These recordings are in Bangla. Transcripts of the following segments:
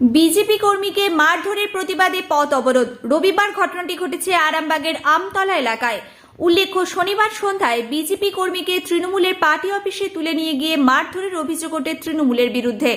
বিজেপি কর্মীকে মারধরের প্রতিবাদে পথ অবরোধ। রবিবার ঘটনাটি ঘটেছে আরামবাগের আমতলা এলাকায়। উল্লেখ্য, শনিবার সন্ধ্যায় বিজেপি কর্মীকে তৃণমূলের পার্টি অফিসে তুলে নিয়ে গিয়ে মারধরের অভিযোগ ওঠে তৃণমূলের বিরুদ্ধে।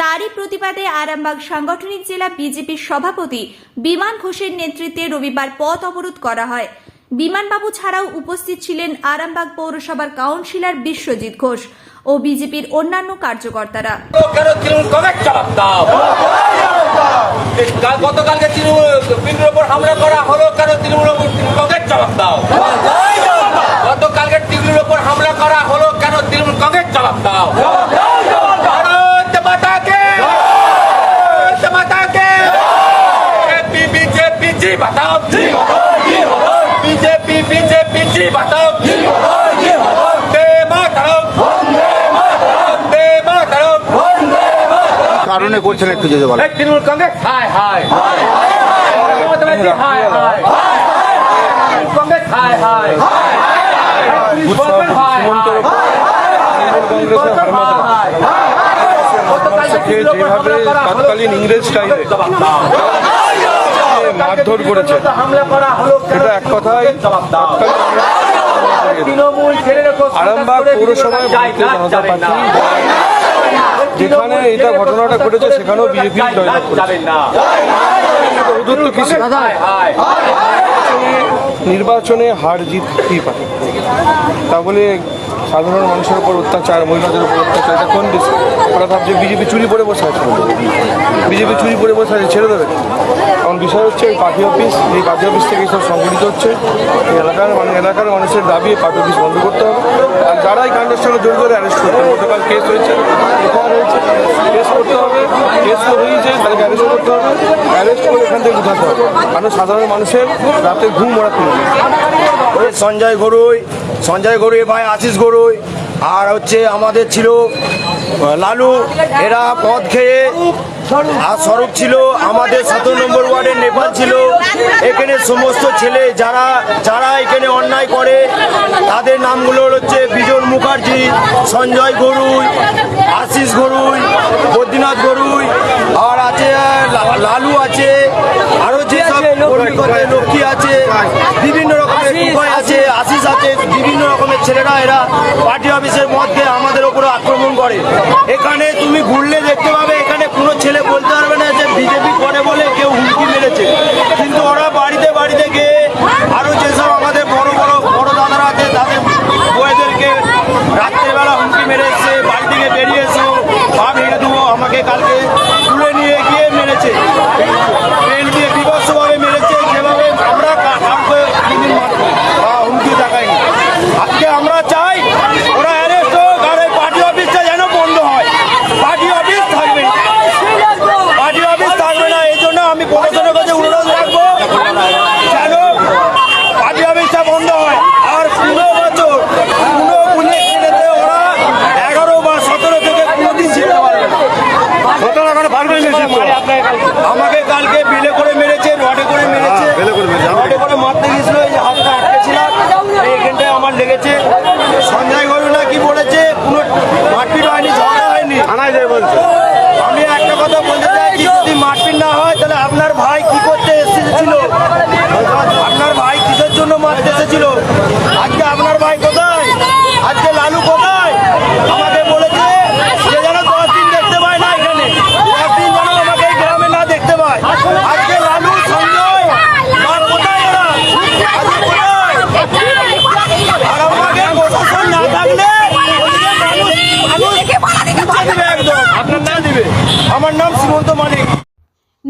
তারই প্রতিবাদে আরামবাগ সাংগঠনিক জেলা বিজেপির সভাপতি বিমান ঘোষের নেতৃত্বে রবিবার পথ অবরোধ করা হয়। বিমানবাবু ছাড়াও উপস্থিত ছিলেন আরামবাগ পৌরসভার কাউন্সিলর বিশ্বজিৎ ঘোষ। ও বিজেপির অন্যান্য কার্যকর্তারা। গতকালকে তৃণমূল উপর হামলা করা হলো, কেন তৃণমূল কংগ্রেস জবাব দাও? গতকালকে তৃণমূল উপর হামলা করা হলো, কেন তৃণমূল কংগ্রেস জবাব দাও? বিজেপি বিজেপি, জি বাতাও বিজেপি বিজেপি, জি বাতাও কারণে করছেন একটু যদি বলেন। তৃণমূল কংগ্রেস হায় হায় মমতা ব্যানার্জি হায় তৃণমূল কংগ্রেস হায় হায় যেভাবে তৎকালীন ইংরেজ মারধর করেছে এটা এক কথায় আরামবাগ পৌরসভায় ভারতীয় জনতা পার্টি। যেখানে এটা ঘটনাটা ঘটেছে সেখানেও বিজেপি জয়লাভ করেছে হায় হায় নির্বাচনে হার জিত কি পারে তা বলে সাধারণ মানুষের উপর অত্যাচার মহিলাদের উপর অত্যাচার এটা কোন দেশ ওরা ভাবছে বিজেপি চুরি পরে বসে আছে বিজেপি চুরি পরে বসে আছে ছেড়ে দেবে কারণ বিষয় হচ্ছে এই পার্টি অফিস, এই পার্টি অফিস থেকে সব সংগঠিত হচ্ছে। এই এলাকার মানে এলাকার মানুষের দাবি এই পার্টি অফিস বন্ধ করতে হবে। আর যারা এই কাণ্ডের সঙ্গে জড়িত করে অ্যারেস্ট করতে হবে। গতকাল কেস হয়েছে কেস করতে হবে। কেস হয়েছে তাদেরকে অ্যারেস্ট করতে হবে। অ্যারেস্ট করে এখান থেকে উঠাতে হবে। কারণ সাধারণ মানুষের রাতে ঘুম তুলে ওই সঞ্জয় গরুই সঞ্জয় গরুই, ভাই আশিস গরুই আর হচ্ছে আমাদের ছিল লালু, এরা পথ খেয়ে, আর স্বরূপ ছিল আমাদের সতেরো নম্বর ওয়ার্ডের নেপাল ছিল। এখানে সমস্ত ছেলে যারা যারা এখানে অন্যায় করে, তাদের নামগুলো হচ্ছে বিজন মুখার্জি, সঞ্জয় গরুই, আশিস গরুই রকমের ছেলেরা এরা পার্টি অফিসের মধ্যে আমাদের ওপরে আক্রমণ করে। এখানে তুমি ঘুরলে দেখতে পাবে, এখানে কোনো ছেলে বলতে পারবে না যে বিজেপি করে বলে কেউ হুমকি মেরেছে কিন্তু ওরা বাড়িতে বাড়িতে গিয়ে আরও যেসব আমাদের বড় বড় বড় দাদারা আছে তাদের বউদেরকে রাত্রেবেলা হুমকি মেরে এসছে বাড়ি থেকে বেরিয়ে এসো পা ভেঙে দেবো আমাকে কালকে তুলে নিয়ে গিয়ে মেরেছে ট্রেন দিয়ে বিভৎসভাবে মেরেছে যেভাবে আমরা কা- কাউকে কোনদিন মারবো বা হুমকি দেখাইনি আজকে আমরা চাই ওরা অ্যারেস্ট হোক আর এই পার্টি অফিসটা যেন বন্ধ হয় পার্টি অফিস থাকবে না। পার্টি অফিস থাকবে না এই জন্য আমি প্রশাসনের কাছে অনুরোধ রাখব যেন পার্টি অফিসটা বন্ধ হয় আর পনেরো বছর পুরো পুলিশ ছেড়েতে ওরা এগারো বা সতেরো থেকে কোনোদিন ছিঁড়তে পারবে না আমাকে কালকে বিলে করে মেরেছে রডে করে মেরেছে রডে করে মারতে গিয়েছিল এই হাতটা আটকেছিলাম এইখানটায় আমার লেগেছে সঞ্জয় গরু না কি বলেছে কোনো মারপিট হয়নি ঝগড়া হয়নি আমি একটা কথা বলতে চাই কি যদি মারপিট না হয় তাহলে আপনার ভাই কি করতে এসেছিল আপনার ভাই কিসের জন্য মারতে এসেছিল আজকে আপনার ভাই কোথায় আজকে লালু কোথায় আমাকে বলেছে যে যেন দশ দিন দেখতে পায় না এখানে দশ দিন যেন আমাকে এই গ্রামে না দেখতে পায় আজকে লালু সঞ্জয় আর কোথায় ওরা আজকে কোথায় আর আমাকে প্রশাসন না থাকলে ওদিকে মানুষ মানুষ মুছে দিবে একদম আপনার নাম দিবে আমার নাম শ্রীমন্ত মালিক